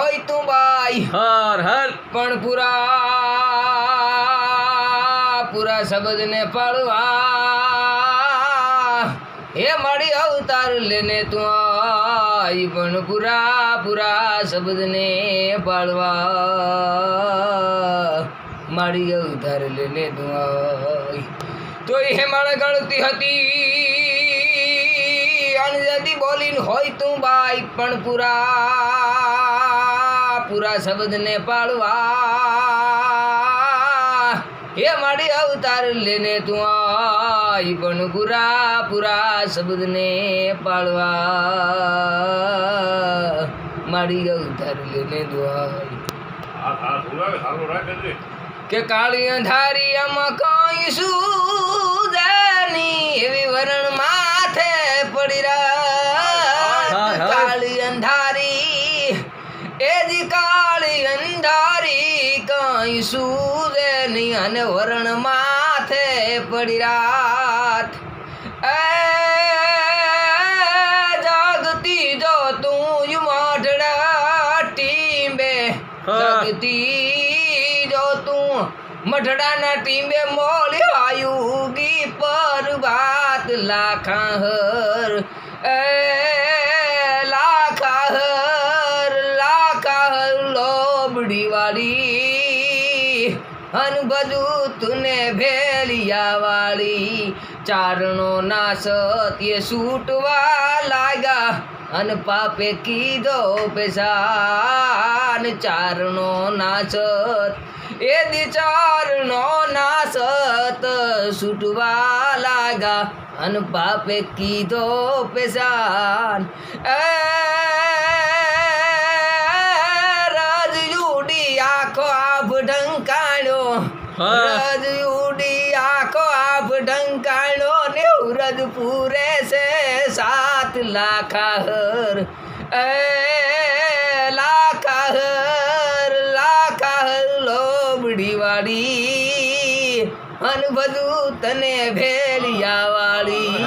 હોય તું બાઈ. હર હર. પણ પૂરા પૂરા શબ્દને પાળવા. હે મળી અવતાર લેને તું આઈ પણ પૂરા પૂરા શબ્દને પાળવા. મારી અવતાર લેને તું આઈ. તો એ મારે ગણતી હતી. અણજતી બોલીને હોય તું બાઈ પણ પૂરા પૂરા શબ્દને પાળવા. હે મારી અવતાર લેને તું આઈ પણ પૂરા પૂરા શબ્દને પાળવા. મારી અવતાર લેને તું કે કાળી અંધારી આમાં કઈ શું એવી વરણ માથે પડી રહ્યા કાળી અંધારી અંધારી કઈ સૂરે ની અને વરણ માથે પડી રાત એ જાગતી જો તું મઢડા ટીંબે. જાગતી જો તું મઢડાના ટીંબે મોળી આયુગી પર વાત લાખા હર એ વાળી અન બધું તુને ભેલિયા વાળી ચારણો ના સત્ય છૂટવા લાગ્યા અન પાપે કીધો પેશાન ચારણો ના સત એ દી ચારણો ના સત છૂટવા લાગ્યા અન પાપે કીધો પેશાન એ આભ ઢંકાણ્યો રજ ઉડી આખો આપ ઢંકાણો ને ઉરજ પૂરે છે સાત લાખા હર. એ લાખા હર લાખા હર લોબડી વાળી અન બધું તને ભેલિયા વાળી